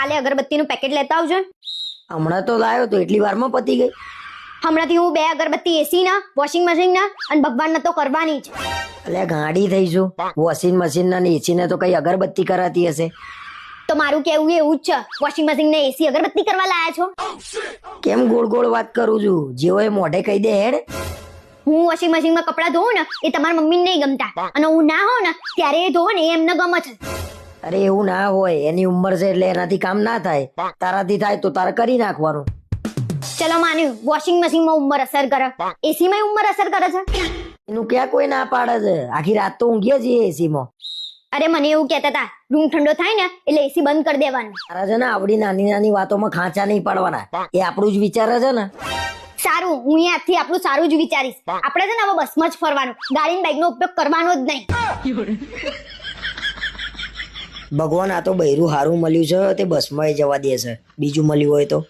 કાલે અગરબત્તીનું પેકેટ લેતા આવજો હમણાં તો લાવ્યો તો એટલી વારમાં પતી ગઈ. હમણાંથી હું બે અગરબત્તી એસી ના વોશિંગ મશીન ના અને ભગવાન તો કરવાની જ. એટલે ગાડી થઈશું વોશિંગ મશીન ના ને એસી ને તો કઈ અગરબત્તી કરાતી હશે? તો મારું કેવું એવું જ છે. વોશિંગ મશીન ને એસી અગરબત્તી કરવા લાયા છો? કેમ ગોળ ગોળ વાત કરું છું? જેવો એ મોઢે કહી દે હેડ. હું વોશિંગ મશીનમાં કપડા ધોઉં ને એ તમારા મમ્મીને નહીં ગમતા. અને હું ના હોઉં ને ત્યારે એ ધોઉં ને એ એમને ગમે છે. અરે એવું ના હોય એની ઉંમર છે એટલે એનાથી કામ ના થાય. તારાથી થાય તો તારે કરી નાખવાનું. ચલો માન્યું વોશિંગ મશીનમાં ઉંમર અસર કરે. એસી માં ઉંમર અસર કરે છે? એનું ક્યાં કોઈ ના પાડે છે? આખી રાત તો ઊંઘીએ છીએ એસી માં. અરે મને એવું કહેતા હતા રૂમ ઠંડો થાય ને એટલે એસી બંધ કરી દેવાનું. તારા છે ને આવડી નાની નાની વાતોમાં ખાંચા નહીં પાડવાના. એ આપણું જ વિચારે છે ને. સારું હું અહીં આજથી આપણું સારું જ વિચારીશ. આપણે છે ને હવે બસમાં જ ફરવાનું. ગાડી બાઇક નો ઉપયોગ કરવાનો જ નહીં. ભગવાન, આ તો બૈરું હારું મળ્યું છે, તે બસમાં જવા દે છે. બીજું મળ્યું હોય તો.